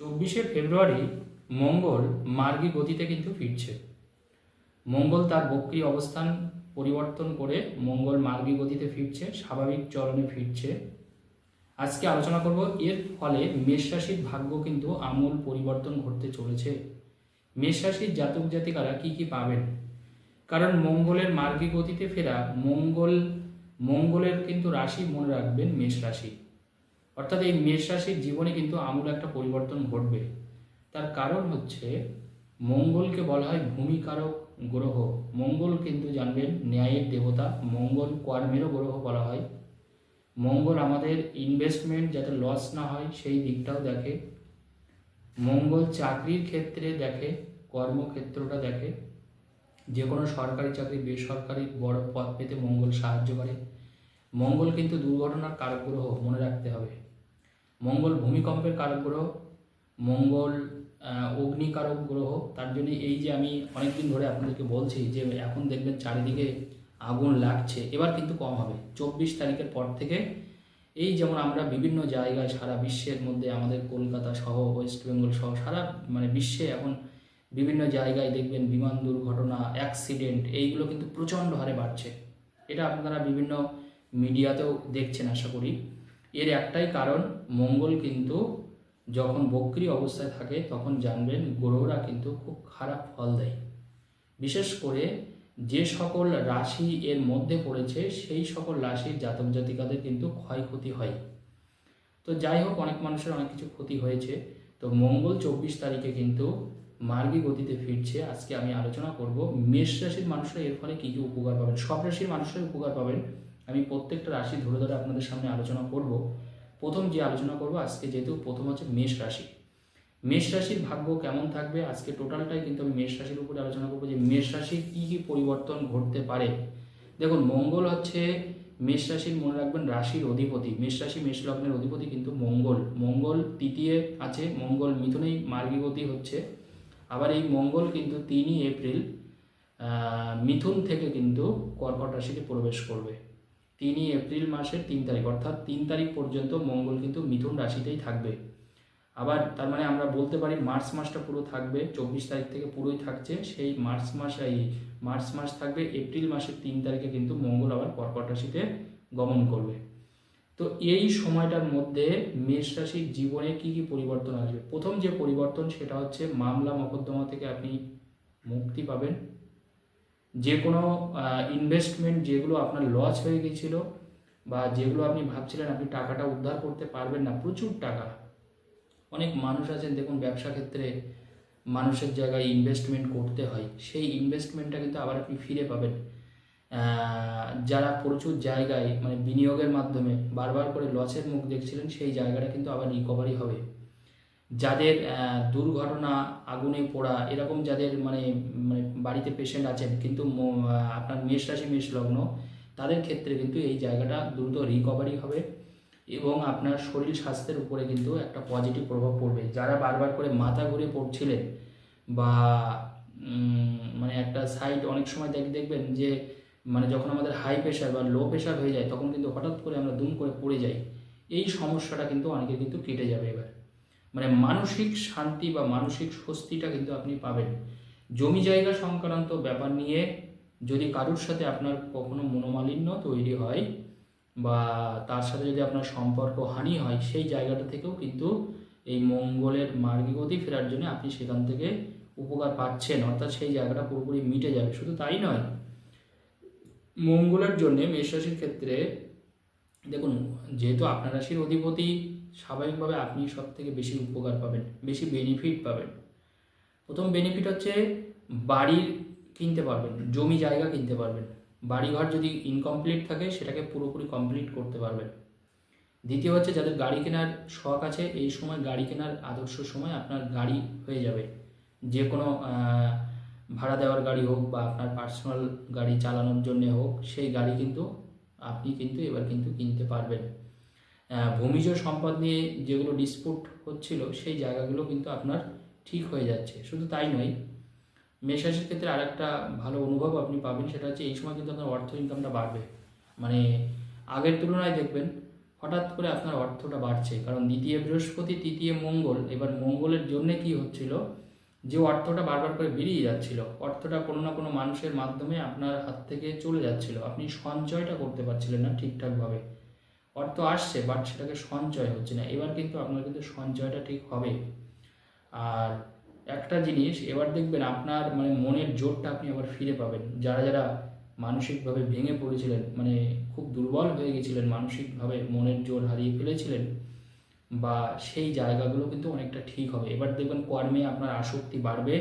চব্বিশে ফেব্রুয়ারি মঙ্গল মার্গী গতিতে কিন্তু ফিরছে। মঙ্গল তার বক্রী অবস্থান পরিবর্তন করে মঙ্গল মার্গী গতিতে ফিরছে, স্বাভাবিক চরণে ফিরছে। আজকে আলোচনা করব এর ফলে মেষ রাশির ভাগ্য কিন্তু আমূল পরিবর্তন ঘটতে চলেছে। মেষ রাশির জাতক জাতিকারা কি কি পাবেন? কারণ মঙ্গলের মার্গী গতিতে ফেরা মঙ্গল, মঙ্গলের কিন্তু রাশি মনে রাখবেন মেষ রাশি। অর্থাৎ এই মেষ রাশির জীবনে কিন্তু আমূল একটা পরিবর্তন ঘটবে। তার কারণ হচ্ছে মঙ্গলকে বলা হয় ভূমিকারক গ্রহ। মঙ্গল কিন্তু জানবেন ন্যায়ের দেবতা, মঙ্গল কর্মেরও গ্রহ বলা হয়। মঙ্গল আমাদের ইনভেস্টমেন্ট যাতে লস না হয়, সেই দিকটাও দেখে। মঙ্গল চাকরির ক্ষেত্রে দেখে, কর্মক্ষেত্রটা দেখে। যে কোনো সরকারি চাকরি, বেসরকারি বড় পদ পেতে মঙ্গল সাহায্য করে। মঙ্গল কিন্তু দুর্ঘটনার কারক গ্রহ, মনে রাখতে হবে। মঙ্গল ভূমিকম্পের কারক গ্রহ, মঙ্গল অগ্নিকারক গ্রহ, তার জন্য এই যে আমি অনেকদিন ধরে আপনাদেরকে বলছি যে এখন দেখবেন চারিদিকে আগুন লাগছে, এবার কিন্তু কম হবে। চব্বিশ তারিখের পর থেকে এই যেমন আমরা বিভিন্ন জায়গায় সারা বিশ্বের মধ্যে আমাদের কলকাতা সহ, ওয়েস্ট বেঙ্গল সহ, সারা মানে বিশ্বে এখন বিভিন্ন জায়গায় দেখবেন বিমান দুর্ঘটনা, অ্যাক্সিডেন্ট, এইগুলো কিন্তু প্রচণ্ড হারে বাড়ছে। এটা আপনারা বিভিন্ন মিডিয়াতেও দেখছেন, আশা করি। এর একটাই কারণ, মঙ্গল কিন্তু যখন বক্রি অবস্থায় থাকে, তখন জানবেন গ্রহরা কিন্তু খুব খারাপ ফল দেয়। বিশেষ করে যে সকল রাশি এর মধ্যে পড়েছে, সেই সকল রাশির জাতক জাতিকাদের কিন্তু ক্ষয়ক্ষতি হয়। তো যাই হোক, অনেক মানুষের অনেক কিছু ক্ষতি হয়েছে। তো মঙ্গল চব্বিশ তারিখে কিন্তু মার্গী গতিতে ফিরছে। আজকে আমি আলোচনা করব, মেষ রাশির মানুষরা এর ফলে কী কী উপকার পাবেন? সব রাশির মানুষরাই উপকার পাবেন। আমি প্রত্যেকটা রাশি ধরে ধরে আপনাদের সামনে আলোচনা করব। প্রথম যে আলোচনা করব আজকে যেহেতু প্রথম হচ্ছে মেষ রাশি। মেষ রাশির ভাগ্য কেমন থাকবে? আজকে টোটালটাই কিন্তু আমি মেষ রাশির উপরে আলোচনা করব যে মেষ রাশির কী কী পরিবর্তন ঘটতে পারে। দেখুন, মঙ্গল হচ্ছে মেষ রাশির মনে রাখবেন রাশির অধিপতি। মেষ রাশি, মেষ লগ্নের অধিপতি কিন্তু মঙ্গল। মঙ্গল তৃতীয় আছে, মঙ্গল মিথুনেই মার্গীগতি হচ্ছে। আবার এই মঙ্গল কিন্তু তিনই এপ্রিল মিথুন থেকে কিন্তু কর্কট রাশিতে প্রবেশ করবে। তিনই এপ্রিল মাসের তিন তারিখ, অর্থাৎ তিন তারিখ পর্যন্ত মঙ্গল কিন্তু মিথুন রাশিতেই থাকবে। আবার তার মানে আমরা বলতে পারি মার্চ মাসটা পুরো থাকবে, চব্বিশ তারিখ থেকে পুরোই থাকছে। সেই মার্চ মাস, এই মার্চ মাস থাকবে, এপ্রিল মাসের তিন তারিখে কিন্তু মঙ্গল আবার কর্কট রাশিতে গমন করবে। তো এই সময়টার মধ্যে মেষ রাশির জীবনে কি কি পরিবর্তন আসবে? প্রথম যে পরিবর্তন সেটা হচ্ছে মামলা মকদ্দমা থেকে আপনি মুক্তি পাবেন। যে কোনো ইনভেস্টমেন্ট যেগুলো আপনার লস হয়ে গেছিল বা যেগুলো আপনি ভাবছিলেন আপনি টাকাটা উদ্ধার করতে পারবেন না, প্রচুর টাকা। অনেক মানুষ আছেন, দেখুন ব্যবসা ক্ষেত্রে মানুষের জায়গায় ইনভেস্টমেন্ট করতে হয়, সেই ইনভেস্টমেন্টটা কিন্তু আবার আপনি ফিরে পাবেন। যারা প্রচুর জায়গায় মানে বিনিয়োগের মাধ্যমে বারবার করে লসের মুখ দেখছিলেন, সেই জায়গাটা কিন্তু আবার রিকভারি হবে। যাদের দুর্ঘটনা, আগুনে পোড়া, এরকম যাদের মানে মানে বাড়িতে পেশেন্ট আছেন কিন্তু আপনার মেষ রাশি, মেষ লগ্ন, তাদের ক্ষেত্রে কিন্তু এই জায়গাটা দ্রুত রিকভারি হবে এবং আপনার শরীর স্বাস্থ্যের উপরে কিন্তু একটা পজিটিভ প্রভাব পড়বে। যারা বারবার করে মাথা ঘুরে পড়ছিলেন বা মানে একটা সাইড অনেক সময় দেখ, দেখবেন যে মানে যখন আমাদের হাই প্রেশার বা লো প্রেশার হয়ে যায়, তখন কিন্তু হঠাৎ করে আমরা দুম করে পড়ে যাই। এই সমস্যাটা কিন্তু অনেকের কিন্তু কেটে যাবে এবার। মানে মানসিক শান্তি বা মানসিক স্বস্তিটা কিন্তু আপনি পাবেন। জমি জায়গা সংক্রান্ত ব্যাপার নিয়ে যদি কারোর সাথে আপনার কখনো মনোমালিন্য তৈরি হয় বা তার সাথে যদি আপনার সম্পর্ক হানি হয়, সেই জায়গাটা থেকেও কিন্তু এই মঙ্গলের মার্গী গতি ফেরার জন্য আপনি সেখান থেকে উপকার পাচ্ছেন। অর্থাৎ সেই জায়গাটা পুরোপুরি মিটে যাবে। শুধু তাই নয়, মঙ্গলের জন্যে মেষ রাশির ক্ষেত্রে দেখুন, যেহেতু আপনার রাশির অধিপতি স্বাভাবিকভাবে আপনি সব থেকে বেশি উপকার পাবেন, বেশি বেনিফিট পাবেন। প্রথম বেনিফিট হচ্ছে বাড়ি কিনতে পারবেন, জমি জায়গা কিনতে পারবেন। বাড়িঘর যদি ইনকমপ্লিট থাকে, সেটাকে পুরোপুরি কমপ্লিট করতে পারবেন। দ্বিতীয় হচ্ছে যাদের গাড়ি কেনার শখ আছে, এই সময় গাড়ি কেনার আদর্শ সময় আপনার গাড়ি হয়ে যাবে। যে কোনো ভাড়া দেওয়ার গাড়ি হোক বা আপনার পার্সোনাল গাড়ি চালানোর জন্য হোক, সেই গাড়ি কিন্তু আপনি কিন্তু এবার কিন্তু কিনতে পারবেন। ভূমিজ সম্পদ নিয়ে যেগুলো ডিসপুট হচ্ছিল, সেই জায়গাগুলো কিন্তু আপনার ঠিক হয়ে যাচ্ছে। শুধু তাই নয় মেষরাশির ক্ষেত্রে আরেকটা ভালো অনুভব আপনি পাবেন, সেটা হচ্ছে এই সময় কিন্তু আপনার অর্থ ইনকামটা বাড়বে। মানে আগের তুলনায় দেখবেন, হঠাৎ করে আপনার অর্থটা বাড়ছে। কারণ দ্বিতীয় বৃহস্পতি, তৃতীয় মঙ্গল, এবার মঙ্গলের জন্য কি হচ্ছিল, যে অর্থটা বারবার করে বেরিয়ে যাচ্ছিল, অর্থটা কোনো না কোনো মানুষের মাধ্যমে আপনার হাত থেকে চলে যাচ্ছিল। আপনি সঞ্চয়টা করতে পারছিলেন না ঠিকঠাকভাবে। অর্থ আসছে বাট সেটাকে সঞ্চয় হচ্ছে না। এবার কিন্তু আপনার কিন্তু সঞ্চয়টা ঠিক হবে। আর একটা জিনিস, এবার দেখবেন আপনার মানে মনের জোরটা আপনি আবার ফিরে পাবেন। যারা যারা মানসিকভাবে ভেঙে পড়েছিলেন মানে খুব দুর্বল হয়ে গেছিলেন, মানসিকভাবে মনের জোর হারিয়ে ফেলেছিলেন, বা সেই জায়গাগুলো কিন্তু অনেকটা ঠিক হবে। এবার দেখবেন কর্মে আপনার আসক্তি বাড়বে।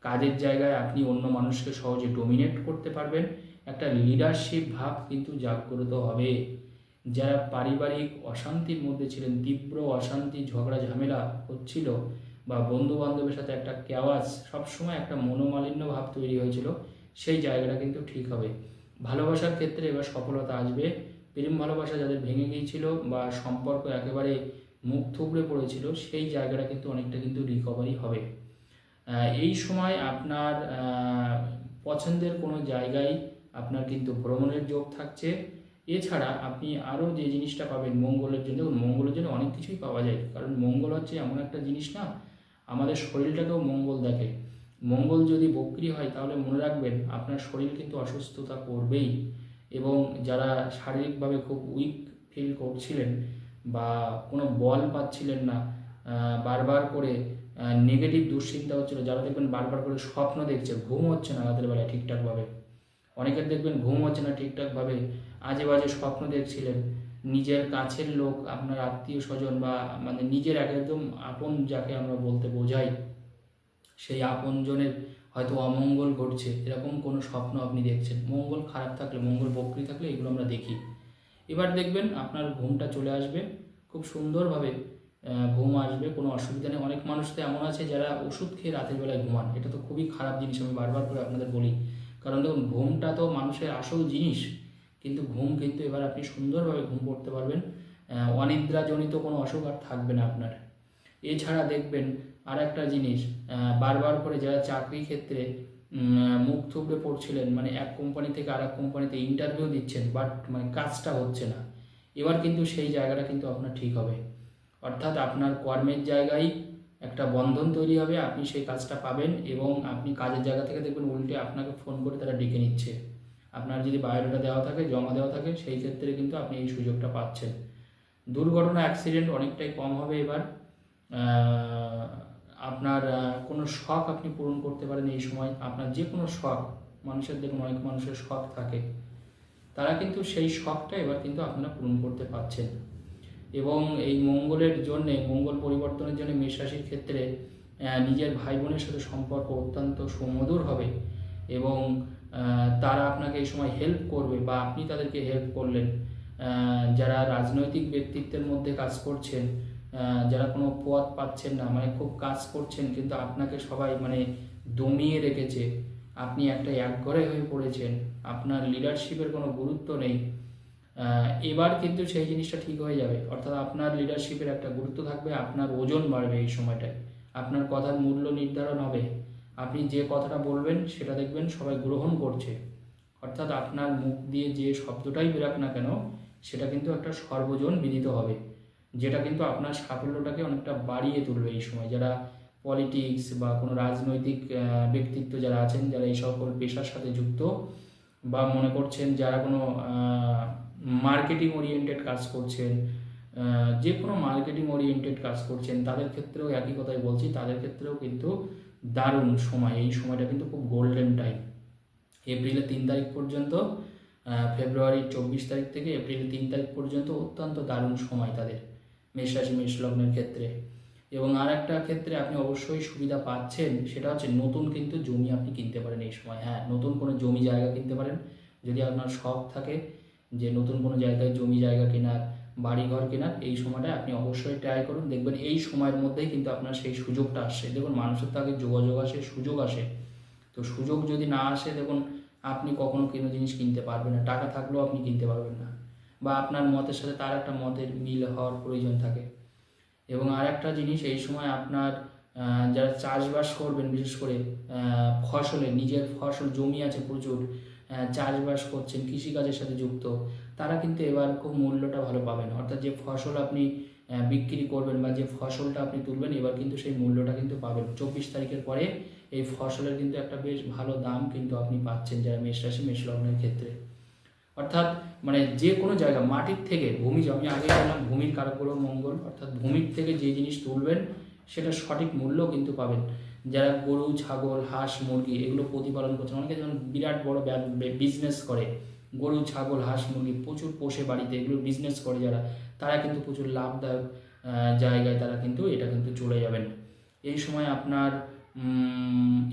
কাজের জায়গায় আপনি অন্য মানুষকে সহজে ডোমিনেট করতে পারবেন। একটা লিডারশিপ ভাব কিন্তু জাগ্রত হবে। যারা পারিবারিক অশান্তির মধ্যে ছিলেন, তীব্র অশান্তি, ঝগড়া, ঝামেলা হচ্ছিল বা বন্ধু বান্ধবের সাথে একটা কেওয়াজ সবসময় একটা মনোমালিন্য ভাব তৈরি হয়েছিল, সেই জায়গাটা কিন্তু ঠিক হবে। ভালোবাসার ক্ষেত্রে এবার সফলতা আসবে। প্রেম ভালোবাসা যাদের ভেঙে গিয়েছিল বা সম্পর্ক একেবারে মুখ থুবড়ে পড়েছিল, সেই জায়গাটা কিন্তু অনেকটা কিন্তু রিকভারি হবে। এই সময় আপনার পছন্দের কোনো জায়গায় আপনার কিন্তু ভ্রমণের যোগ থাকছে। এছাড়া আপনি আরও যে জিনিসটা পাবেন মঙ্গলের জন্য মঙ্গলের জন্য অনেক কিছুই পাওয়া যায়। কারণ মঙ্গল হচ্ছে এমন একটা জিনিস না, আমাদের শরীরটাকেও মঙ্গল দেখে। মঙ্গল যদি বক্রি হয়, তাহলে মনে রাখবেন আপনার শরীর কিন্তু অসুস্থতা করবেই। এবং যারা শারীরিকভাবে খুব উইক ফিল করছিলেন বা কোনো বল পাচ্ছিলেন না বারবার করে নেগেটিভ দুশ্চিন্তা হচ্ছিল, যারা দেখবেন বারবার করে স্বপ্ন দেখছে, ঘুম হচ্ছে না রাতের বেলায় ঠিকঠাকভাবে। অনেকের দেখবেন ঘুম হচ্ছে না ঠিকঠাকভাবে। আজে বাজে স্বপ্ন দেখছিলেন। নিজের কাছের লোক, আপনার আত্মীয় স্বজন বা মানে নিজের এক একদম আপন যাকে আমরা বলতে বোঝাই, সেই আপনজনের হয়তো অমঙ্গল ঘটছে। এরকম কোনো স্বপ্ন আপনি দেখছেন। মঙ্গল খারাপ থাকলে, মঙ্গল বক্রি থাকলে এগুলো আমরা দেখি। এবার দেখবেন আপনার ঘুমটা চলে আসবে। খুব সুন্দরভাবে ঘুম আসবে, কোনো অসুবিধা নেই। অনেক মানুষ তো এমন আছে যারা ওষুধ খেয়ে রাতের বেলায় ঘুমান। এটা তো খুবই খারাপ জিনিস, আমি বারবার করে আপনাদের বলি। কারণ দেখুন, ঘুমটা তো মানুষের আসল জিনিস, কিন্তু ঘুম কিন্তু এবার আপনি সুন্দরভাবে ঘুম করতে পারবেন। অনিদ্রাজনিত কোনো অসুখ আর থাকবে না আপনার। এছাড়া দেখবেন আর একটা জিনিস বারবার করে যারা চাকরি ক্ষেত্রে মুখ থুবড়ে পড়ছিলেন মানে এক কোম্পানি থেকে আর এক কোম্পানিতে ইন্টারভিউ দিচ্ছেন বাট মানে কাজটা হচ্ছে না। এবার কিন্তু সেই জায়গাটা কিন্তু আপনার ঠিক হবে। অর্থাৎ আপনার কর্মের জায়গায় একটা বন্ধন তৈরি হবে, আপনি সেই কাজটা পাবেন এবং আপনি কাজের জায়গা থেকে দেখবেন উল্টে আপনাকে ফোন করে তারা ডেকে নিচ্ছে। আপনার যদি বায়োডাটা দেওয়া থাকে, জমা দেওয়া থাকে, সেই ক্ষেত্রে কিন্তু আপনি এই সুযোগটা পাচ্ছেন। দুর্ঘটনা অ্যাক্সিডেন্ট অনেকটাই কম হবে এবার। আপনার কোনো শখ আপনি পূরণ করতে পারেন এই সময়। আপনার যে কোনো শখ, মানুষের দেখুন অনেক মানুষের শখ থাকে। তারা কিন্তু সেই শখটা এবার কিন্তু আপনারা পূরণ করতে পারছেন। এবং এই মঙ্গলের জন্যে, মঙ্গল পরিবর্তনের জন্য মেষ রাশির ক্ষেত্রে নিজের ভাই বোনের সাথে সম্পর্ক অত্যন্ত সুমধুর হবে এবং তারা আপনাকে এই সময় হেল্প করবে বা আপনি তাদেরকে হেল্প করলেন। যারা রাজনৈতিক ব্যক্তিত্বের মধ্যে কাজ করছেন যারা কোনো পদ পাচ্ছেন না মানে খুব কাজ করছেন, কিন্তু আপনাকে সবাই মানে দমিয়ে রেখেছে। আপনি একটা একঘরে হয়ে পড়েছেন, আপনার লিডারশিপের কোনো গুরুত্ব নেই। এবার কিন্তু সেই জিনিসটা ঠিক হয়ে যাবে। অর্থাৎ আপনার লিডারশিপের একটা গুরুত্ব থাকবে, আপনার ওজন বাড়বে এই সময়টায়। আপনার কথার মূল্য নির্ধারণ হবে। আপনি যে কথাটা বলবেন, সেটা দেখবেন সবাই গ্রহণ করছে। অর্থাৎ আপনার মুখ দিয়ে যে শব্দটাই বেরাক না কেন, সেটা কিন্তু একটা সর্বজন বিদিত হবে। যেটা কিন্তু আপনার সাফল্যটাকে অনেকটা বাড়িয়ে তুলবে এই সময়। যারা পলিটিক্স বা কোনো রাজনৈতিক ব্যক্তিত্ব যারা আছেন, যারা এই সকল পেশার সাথে যুক্ত বা মনে করছেন যারা কোনো মার্কেটিং ওরিয়েন্টেড কাজ করছেন যে কোনো মার্কেটিং ওরিয়েন্টেড কাজ করছেন, তাদের ক্ষেত্রেও একই কথাই বলছি, তাদের ক্ষেত্রেও কিন্তু দারুণ সময়, এই সময়টা কিন্তু খুব গোল্ডেন টাইম এপ্রিলের তিন তারিখ পর্যন্ত ফেব্রুয়ারির চব্বিশ তারিখ থেকে এপ্রিলের তিন তারিখ পর্যন্ত অত্যন্ত দারুণ সময় তাদের, মেষ রাশি, মেষ লগ্নের ক্ষেত্রে। এবং আর একটা ক্ষেত্রে আপনি অবশ্যই সুবিধা পাচ্ছেন, সেটা হচ্ছে নতুন কিন্তু জমি আপনি কিনতে পারেন এই সময়। হ্যাঁ নতুন কোনো জমি জায়গা কিনতে পারেন, যদি আপনার শখ থাকে যে নতুন কোনো জায়গায় জমি জায়গা কেনার বাড়ি ঘর কেনার, এই সময়টা আপনি অবশ্যই ট্রাই করুন। দেখবেন এই সময়ের মধ্যেই কিন্তু আপনার সেই সুযোগটা আসছে। দেখুন, মানুষের তো আগে যোগাযোগ আসে, সুযোগ আসে। তো সুযোগ যদি না আসে, দেখুন, আপনি কখনো কোনো জিনিস কিনতে পারবেন না। টাকা থাকলেও আপনি কিনতে পারবেন না। বা আপনার মতের সাথে তার একটা মতের মিল হওয়ার প্রয়োজন থাকে। এবং আর একটা জিনিস, এই সময় আপনার যারা চাষবাস করবেন, বিশেষ করে ফসলে, নিজের ফসল, জমি আছে প্রচুর চাষবাস করছেন, কৃষিকাজের সাথে যুক্ত, তারা কিন্তু এবার খুব মূল্যটা ভালো পাবেন। অর্থাৎ যে ফসল আপনি বিক্রি করবেন বা যে ফসলটা আপনি তুলবেন, এবার কিন্তু সেই মূল্যটা কিন্তু পাবেন। চব্বিশ তারিখের পরে এই ফসলের কিন্তু একটা বেশ ভালো দাম কিন্তু আপনি পাচ্ছেন যারা মেষ রাশি, মেষ লগ্নের ক্ষেত্রে। অর্থাৎ মানে যে কোনো জায়গা, মাটির থেকে ভূমি আমি আগে বললাম, ভূমির কারকগুলো মঙ্গল, অর্থাৎ ভূমির থেকে যে জিনিস তুলবেন, সেটা সঠিক মূল্য কিন্তু পাবেন। যারা গরু, ছাগল, হাঁস, মুরগি এগুলো প্রতিপালন করছেন, অনেকে যেমন বিরাট বড় বিজনেস করে, গরু, ছাগল, হাঁস, মুরগি প্রচুর পোষে বাড়িতে, এগুলো বিজনেস করে যারা, তারা কিন্তু প্রচুর লাভদায়ক জায়গায় তারা কিন্তু এটা কিন্তু চলে যাবেন। এই সময় আপনার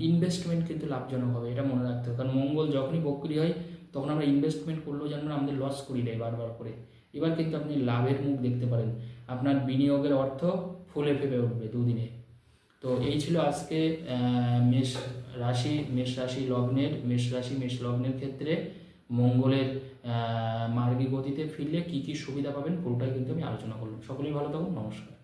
ইনভেস্টমেন্ট কিন্তু লাভজনক হবে, এটা মনে রাখতে হবে। কারণ মঙ্গল যখনই বক্রি হয়, তখন আমরা ইনভেস্টমেন্ট করলেও যেন আমাদের লস করি দেয় বারবার করে। এবার কিন্তু আপনি লাভের মুখ দেখতে পারেন। আপনার বিনিয়োগের অর্থ ফুলে ফেপে উঠবে দুদিনে। তো এই ছিল আজকে মেষ রাশি মেষ রাশি লগ্নের, মেষ রাশি, মেষ লগ্নের ক্ষেত্রে মঙ্গলের মার্গী গতিতে ফিরলে কি কি সুবিধা পাবেন, পুরোটাই কিন্তু আমি আলোচনা করলাম। সকলেই ভালো থাকুন, নমস্কার।